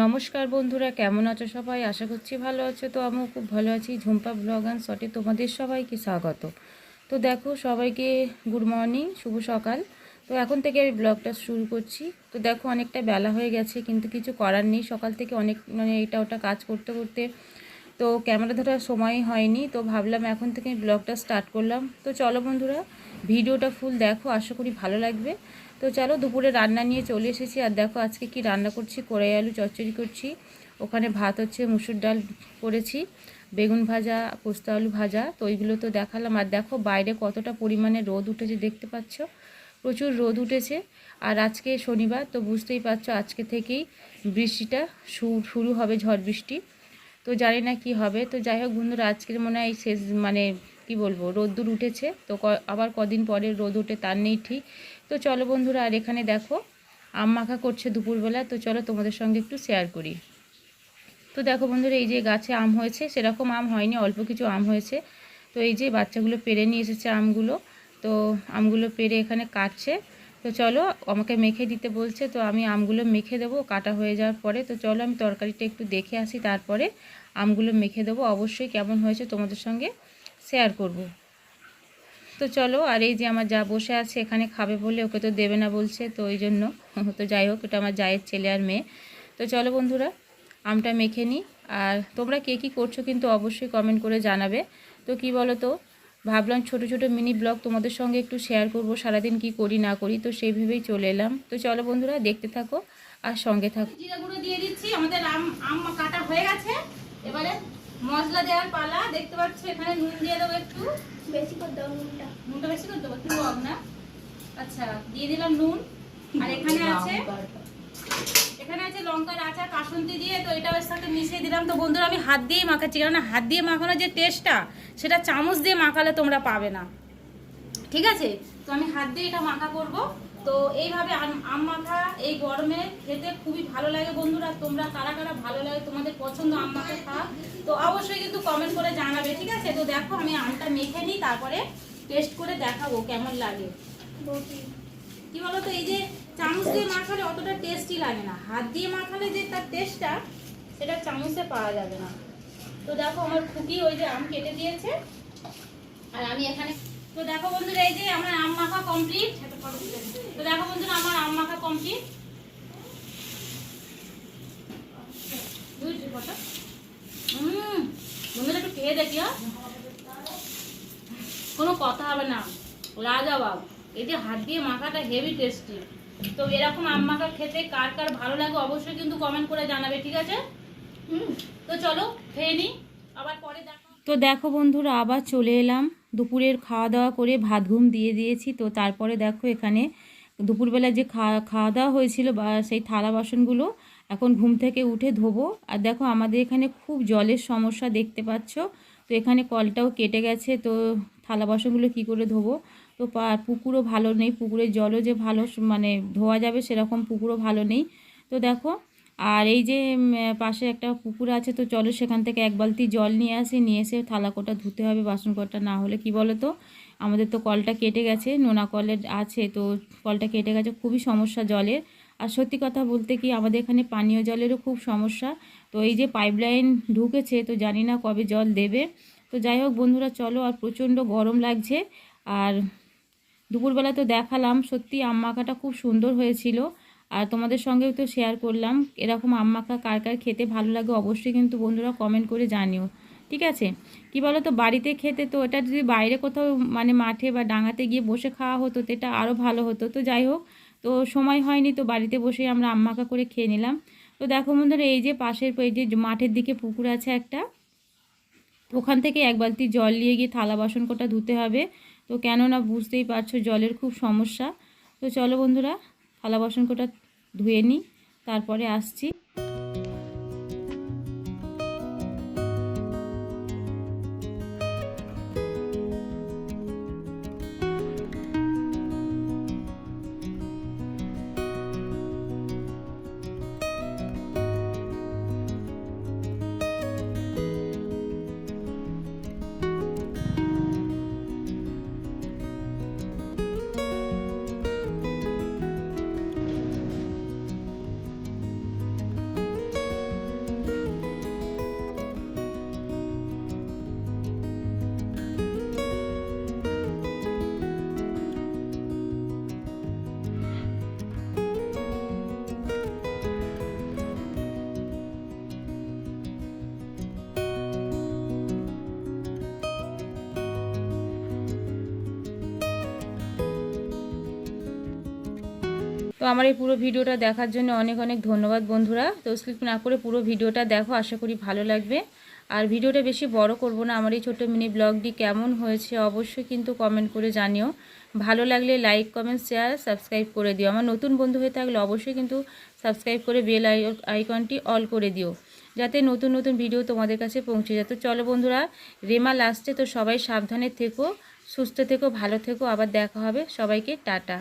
নমস্কার বন্ধুরা, কেমন আছো সবাই? আশা করছি ভালো আছো। তো আমিও খুব ভালো আছি। ঝুম্পা ব্লগ অ্যান্ড শটে তোমাদের সবাইকে স্বাগত। তো দেখো, সবাইকে গুড মর্নিং, শুভ সকাল। তো এখন থেকে আমি ব্লগটা শুরু করছি। তো দেখো, অনেকটা বেলা হয়ে গেছে, কিন্তু কিছু করার নেই। সকাল থেকে অনেক মানে এটা ওটা কাজ করতে করতে তো ক্যামেরা ধরার সময় হয়নি, তো ভাবলাম এখন থেকে ব্লগটা স্টার্ট করলাম। তো চলো বন্ধুরা, ভিডিওটা ফুল দেখো, আশা করি ভালো লাগবে। তো চলো দুপুরে রান্না নিয়ে চলে এসেছি, আর দেখো আজকে কি রান্না করছি, কড়াই আলু চচ্চড়ি করছি, ওখানে ভাত হচ্ছে মুসুর ডাল করেছি, বেগুন ভাজা, পোস্তা আলু ভাজা, তো ওইগুলো তো দেখালাম। আর দেখো বাইরে কতটা পরিমাণে রোদ উঠেছে দেখতে পাচ্ছ? প্রচুর রোদ উঠেছে। আর আজকে শনিবার, তো বুঝতেই পারছ আজকে থেকেই বৃষ্টিটা শুরু হবে ঝড় বৃষ্টি। তো জানি না কি হবে। তো যাই হোক বন্ধুরা, আজকের মনে হয় শেষ মানে কি বলব, রোদ্দুর উঠেছে। তো আবার কদিন পরে রোদ উঠে তার নেই ঠিক। তো চলো বন্ধুরা, আর এখানে দেখো, আম মাখা করছে দুপুরবেলা। তো চলো তোমাদের সঙ্গে একটু শেয়ার করি। তো দেখো বন্ধুরা, এই যে গাছে আম হয়েছে, সেরকম আম হয়নি, অল্প কিছু আম হয়েছে। তো এই যে বাচ্চাগুলো পেরে নিয়ে এসেছে আমগুলো। তো আমগুলো পেরে এখানে কাটছে। তো চলো, আমাকে মেখে দিতে বলছে, তো আমি আমগুলো মেখে দেবো, কাটা হয়ে যাওয়ার পরে। তো চলো, আমি তরকারিটা একটু দেখে আসি, তারপরে আমগুলো মেখে দেবো। অবশ্যই কেমন হয়েছে তোমাদের সঙ্গে শেয়ার করব। তো চলো, আর এই যে আমার যা বসে আছে, এখানে খাবে বলে ওকে তো দেবে না বলছে, তো ওই জন্য। তো যাই হোক, এটা আমার জায়ের ছেলে আর মেয়ে। তো চলো বন্ধুরা, আমটা মেখে নিই। আর তোমরা কে কী করছ কিন্তু অবশ্যই কমেন্ট করে জানাবে। তো কি বলো তো ভাবলাম ছোট ছোট মিনি ব্লগ তোমাদের সঙ্গে একটু শেয়ার করব সারাদিন কি করি না করি তো সেই ভেবেই চলে এলাম। তো চলো বন্ধুরা দেখতে থাকো আর সঙ্গে থাকো। জিরা গুঁড়ো দিয়ে দিচ্ছি আমাদের আম আম কাটা হয়ে গেছে। এবারে মশলা দেওয়ার পালা দেখতে পাচ্ছ এখানে নুন দিয়ে দেবো একটু। বেশি করে দাও নুনটা। নুনটা বেশি করে দেবো একটু লব না। আচ্ছা দিয়ে দিলাম নুন। আর এখানে আছে এখানে আছে লঙ্কার আচার কাসুন্দি দিয়ে, তো এটা ওর সাথে মিশিয়ে দিলাম। তো বন্ধুরা, আমি হাত দিয়েই মাখাচ্ছি, কেননা হাত দিয়ে মাখানোর যে টেস্টটা সেটা চামচ দিয়ে মাখালে তোমরা পাবে না। ঠিক আছে? তো আমি হাত দিয়ে এটা মাখা করব। তো এইভাবে আম মাখা এই গরমে খেতে খুবই ভালো লাগে বন্ধুরা। তোমরা কারা কারা ভালো লাগে, তোমাদের পছন্দ আম মাখা খাওয়া তো অবশ্যই কিন্তু কমেন্ট করে জানাবে, ঠিক আছে? তো দেখো, আমি আমটা মেখে নিই, তারপরে টেস্ট করে দেখাবো কেমন লাগে। কি বলতো, এই যে চামচ দিয়ে মাখালে অতটা টেস্টি লাগে না। হাত দিয়ে মাখালে যে তার টেস্টটা সেটা চামচে পাওয়া যাবে না। তো দেখো, আমার খুকি ওই যে আম কেটে দিয়েছে। আর আমি এখানে তো দেখো বন্ধুরা, এই যে আমার আম মাখা কমপ্লিট তো দেখো বন্ধুরা, আমার আম মাখা কমপ্লিট হুম বন্ধুরা, একটু খেয়ে দেখি হ্যাঁ? কোনো কথা হবে না। লাজবাব এই যে হাত দিয়ে মাখাটা হেভি টেস্টি তো এরকম আম মাখা খেতে কার কার ভালো লাগে অবশ্যই কিন্তু কমেন্ট করে জানাবে ঠিক আছে? হুম। তো চলো খেয়ে নিই আবার পরে দেখো তো দেখো বন্ধুরা আবার চলে এলাম। দুপুরের খাওয়া দাওয়া করে ভাত ঘুম দিয়ে দিয়েছি। তো তারপরে দেখো এখানে দুপুরবেলা যে খাওয়া খাওয়া দাওয়া হয়েছিল বা সেই থালা বাসনগুলো এখন ঘুম থেকে উঠে ধোবো। আর দেখো আমাদের এখানে খুব জলের সমস্যা দেখতে পাচ্ছ। তো এখানে কলটাও কেটে গেছে। তো থালা বাসনগুলো কী করে ধোবো? তো পুকুরও ভালো নেই, পুকুরের জলও যে ভালো মানে ধোয়া যাবে সেরকম পুকুরও ভালো নেই। তো দেখো, আর এই যে পাশে একটা পুকুর আছে, তো চলো সেখান থেকে এক বালতি জল নিয়ে আসি, নিয়ে এসে থালা কোটা ধুতে হবে বাসন কোটা না হলে কি বলো তো আমাদের তো কলটা কেটে গেছে, নোনা কলের আছে, তো কলটা কেটে গেছে, খুবই সমস্যা জলের। আর সত্যি কথা বলতে কি, আমাদের এখানে পানীয় জলেরও খুব সমস্যা। তো এই যে পাইপলাইন ঢুকেছে, তো জানি না কবে জল দেবে। তো যাই হোক বন্ধুরা, চলো, আর প্রচণ্ড গরম লাগছে। আর দুপুরবেলা তো দেখালাম, সত্যি আম মাখাটা খুব সুন্দর হয়েছিল। আর তোমাদের সঙ্গেও তো শেয়ার করলাম, এরকম আম মাখা কার কার খেতে ভালো লাগে অবশ্যই কিন্তু বন্ধুরা কমেন্ট করে জানিও। ঠিক আছে? কি বলো তো বাড়িতে খেতে তো এটা যদি বাইরে কোথাও মানে মাঠে বা ডাঙাতে গিয়ে বসে খাওয়া হতো, তো এটা আরও ভালো হতো। তো যাই হোক, তো সময় হয়নি, তো বাড়িতে বসে আমরা আম মাখা করে খেয়ে নিলাম। তো দেখো বন্ধুরা, এই যে পাশের এই যে মাঠের দিকে পুকুর আছে একটা, ওখান থেকে এক বালতি জল নিয়ে গিয়ে থালা বাসন কোটা ধুতে হবে। তো কেননা বুঝতেই পারছ জলের খুব সমস্যা। তো চলো বন্ধুরা, থালা বাসনকোটা ধুয়ে নিই, তারপরে আসছি। তো আমার এই পুরো ভিডিওটা দেখার জন্য অনেক অনেক ধন্যবাদ বন্ধুরা। তো স্কিপ না করে পুরো ভিডিওটা দেখো, আশা করি ভালো লাগবে। আর ভিডিওটা বেশি বড় করব না, আমার এই ছোটো মিনি ব্লগটি কেমন হয়েছে অবশ্যই কিন্তু কমেন্ট করে জানিও। ভালো লাগলে লাইক কমেন্ট শেয়ার সাবস্ক্রাইব করে দিও। আমার নতুন বন্ধু হয়ে থাকলে অবশ্যই কিন্তু সাবস্ক্রাইব করে বেল আইকনটি অল করে দিও, যাতে নতুন নতুন ভিডিও তোমাদের কাছে পৌঁছে যায়। তো চলো বন্ধুরা, রেমা লাস্টে তো সবাই সাবধানে থেকো, সুস্থ থেকো, ভালো থেকো। আবার দেখা হবে। সবাইকে টাটা।